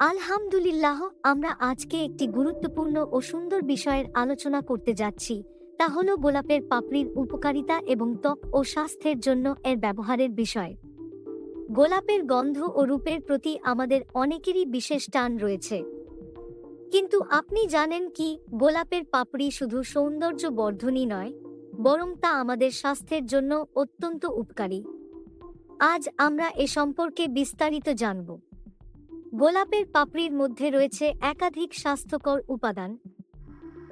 আলহামদুলিল্লাহ, আমরা আজকে একটি গুরুত্বপূর্ণ ও সুন্দর বিষয়ের আলোচনা করতে যাচ্ছি। তা হল গোলাপের পাপড়ির উপকারিতা এবং ত্বক ও স্বাস্থ্যের জন্য এর ব্যবহারের বিষয়। গোলাপের গন্ধ ও রূপের প্রতি আমাদের অনেকেরই বিশেষ টান রয়েছে। কিন্তু আপনি জানেন কি, গোলাপের পাপড়ি শুধু সৌন্দর্য বর্ধনই নয়, বরং তা আমাদের স্বাস্থ্যের জন্য অত্যন্ত উপকারী। আজ আমরা এ সম্পর্কে বিস্তারিত জানব। গোলাপের পাপড়ির মধ্যে রয়েছে একাধিক স্বাস্থ্যকর উপাদান।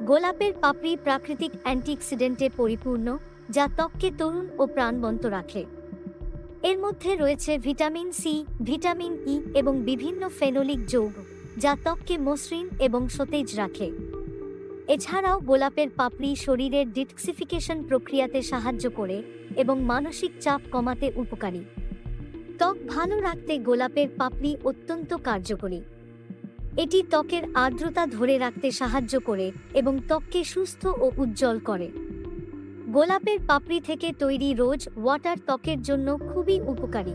গোলাপের পাপড়ি প্রাকৃতিক অ্যান্টিঅক্সিডেন্টে পরিপূর্ণ, যা ত্বককে তরুণ ও প্রাণবন্ত রাখে। এর মধ্যে রয়েছে ভিটামিন সি, ভিটামিন ই এবং বিভিন্ন ফেনোলিক যৌগ, যা ত্বককে মসৃণ এবং সতেজ রাখে। এছাড়াও গোলাপের পাপড়ি শরীরের ডিটক্সিফিকেশন প্রক্রিয়াতে সাহায্য করে এবং মানসিক চাপ কমাতে উপকারী। ত্বক ভালো রাখতে গোলাপের পাপড়ি অত্যন্ত কার্যকরী। এটি ত্বকের আর্দ্রতা ধরে রাখতে সাহায্য করে এবং ত্বককে সুস্থ ও উজ্জ্বল করে। গোলাপের পাপড়ি থেকে তৈরি রোজ ওয়াটার ত্বকের জন্য খুবই উপকারী।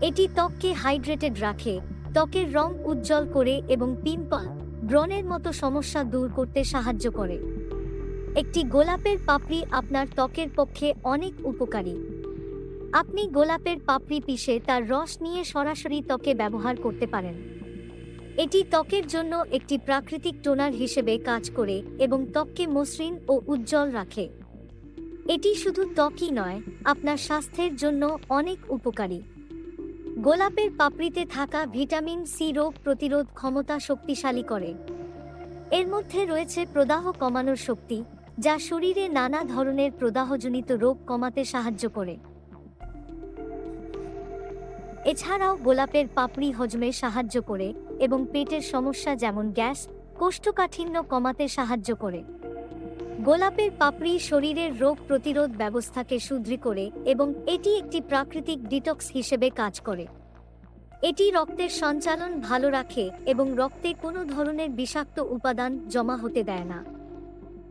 এটি ত্বককে হাইড্রেটেড রাখে, ত্বকের রং উজ্জ্বল করে এবং পিম্পল ব্রণের মতো সমস্যা দূর করতে সাহায্য করে। একটি গোলাপের পাপড়ি আপনার ত্বকের পক্ষে অনেক উপকারী। আপনি গোলাপের পাপড়ি পিষে তার রস নিয়ে সরাসরি ত্বকে ব্যবহার করতে পারেন। এটি ত্বকের জন্য একটি প্রাকৃতিক টোনার হিসেবে কাজ করে এবং ত্বককে মসৃণ ও উজ্জ্বল রাখে। এটি শুধু ত্বকই নয়, আপনার স্বাস্থ্যের জন্য অনেক উপকারী। গোলাপের পাপড়িতে থাকা ভিটামিন সি রোগ প্রতিরোধ ক্ষমতা শক্তিশালী করে। এর মধ্যে রয়েছে প্রদাহ কমানোর শক্তি, যা শরীরে নানা ধরনের প্রদাহজনিত রোগ কমাতে সাহায্য করে। এছাড়াও গোলাপের পাপড়ি হজমে সাহায্য করে এবং পেটের সমস্যা যেমন গ্যাস, কোষ্ঠকাঠিন্য কমাতে সাহায্য করে। গোলাপের পাপড়ি শরীরের রোগ প্রতিরোধ ব্যবস্থাকে সুদৃঢ় করে এবং এটি একটি প্রাকৃতিক ডিটক্স হিসেবে কাজ করে। এটি রক্তের সঞ্চালন ভালো রাখে এবং রক্তে কোনো ধরনের বিষাক্ত উপাদান জমা হতে দেয় না।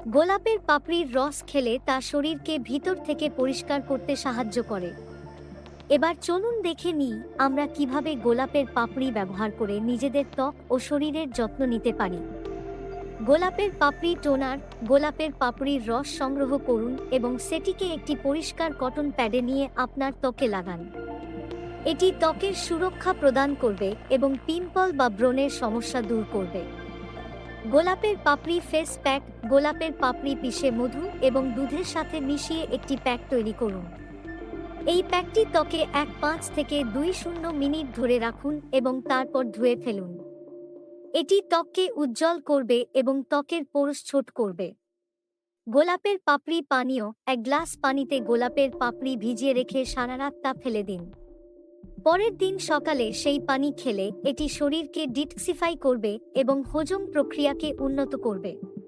গোলাপের পাপড়ির রস খেলে তা শরীরকে ভিতর থেকে পরিষ্কার করতে সাহায্য করে। এবার চলুন দেখে নিই আমরা কীভাবে গোলাপের পাপড়ি ব্যবহার করে নিজেদের ত্বক ও শরীরের যত্ন নিতে পারি। গোলাপের পাপড়ি টোনার, গোলাপের পাপড়ির রস সংগ্রহ করুন এবং সেটিকে একটি পরিষ্কার কটন প্যাডে নিয়ে আপনার ত্বকে লাগান। এটি ত্বকের সুরক্ষা প্রদান করবে এবং পিম্পল বা ব্রণের সমস্যা দূর করবে। গোলাপের পাপড়ি ফেস প্যাক, গোলাপের পাপড়ি পিষে মধু এবং দুধের সাথে মিশিয়ে একটি প্যাক তৈরি করুন। এই প্যাকটি ত্বকে এক পাঁচ থেকে দুই শূন্য মিনিট ধরে রাখুন এবং তারপর ধুয়ে ফেলুন। এটি ত্বককে উজ্জ্বল করবে এবং ত্বকের পোরস ছোট করবে। গোলাপের পাপড়ি পানীয়, এক গ্লাস পানিতে গোলাপের পাপড়ি ভিজিয়ে রেখে সারা রাত তা ফেলে দিন। পরের দিন সকালে সেই পানি খেলে এটি শরীরকে ডিটক্সিফাই করবে এবং হজম প্রক্রিয়াকে উন্নত করবে।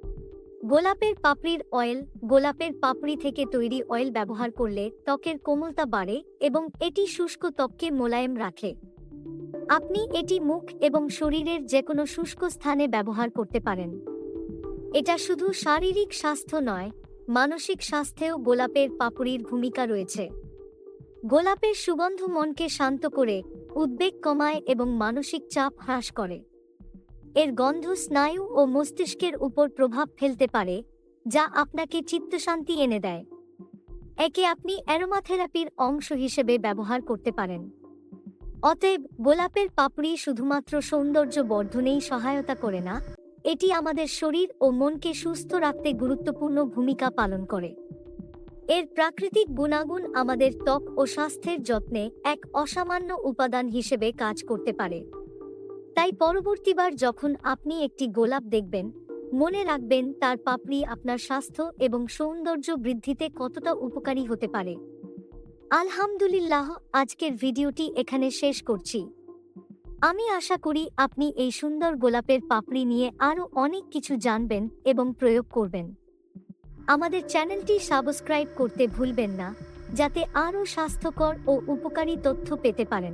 গোলাপের পাপড়ির অয়েল, গোলাপের পাপড়ি থেকে তৈরি অয়েল ব্যবহার করলে ত্বকের কোমলতা বাড়ে এবং এটি শুষ্ক ত্বককে মোলায়েম রাখে। আপনি এটি মুখ এবং শরীরের যে কোনো শুষ্ক স্থানে ব্যবহার করতে পারেন। এটা শুধু শারীরিক স্বাস্থ্য নয়, মানসিক স্বাস্থ্যেও গোলাপের পাপড়ির ভূমিকা রয়েছে। গোলাপের সুগন্ধ মনকে শান্ত করে, উদ্বেগ কমায় এবং মানসিক চাপ হ্রাস করে। এর গন্ধ স্নায়ু ও মস্তিষ্কের উপর প্রভাব ফেলতে পারে, যা আপনাকে চিত্তশান্তি এনে দেয়। একে আপনি অ্যারোমাথেরাপির অংশ হিসেবে ব্যবহার করতে পারেন। অতএব গোলাপের পাপড়ি শুধুমাত্র সৌন্দর্য বর্ধনেই সহায়তা করে না, এটি আমাদের শরীর ও মনকে সুস্থ রাখতে গুরুত্বপূর্ণ ভূমিকা পালন করে। এর প্রাকৃতিক গুণাগুণ আমাদের ত্বক ও স্বাস্থ্যের যত্নে এক অসামান্য উপাদান হিসেবে কাজ করতে পারে। তাই পরবর্তীবার যখন আপনি একটি গোলাপ দেখবেন, মনে রাখবেন তার পাপড়ি আপনার স্বাস্থ্য এবং সৌন্দর্য বৃদ্ধিতে কতটা উপকারী হতে পারে। আলহামদুলিল্লাহ, আজকের ভিডিওটি এখানে শেষ করছি। আমি আশা করি আপনি এই সুন্দর গোলাপের পাপড়ি নিয়ে আরও অনেক কিছু জানবেন এবং প্রয়োগ করবেন। আমাদের চ্যানেলটি সাবস্ক্রাইব করতে ভুলবেন না, যাতে আরও স্বাস্থ্যকর ও উপকারী তথ্য পেতে পারেন।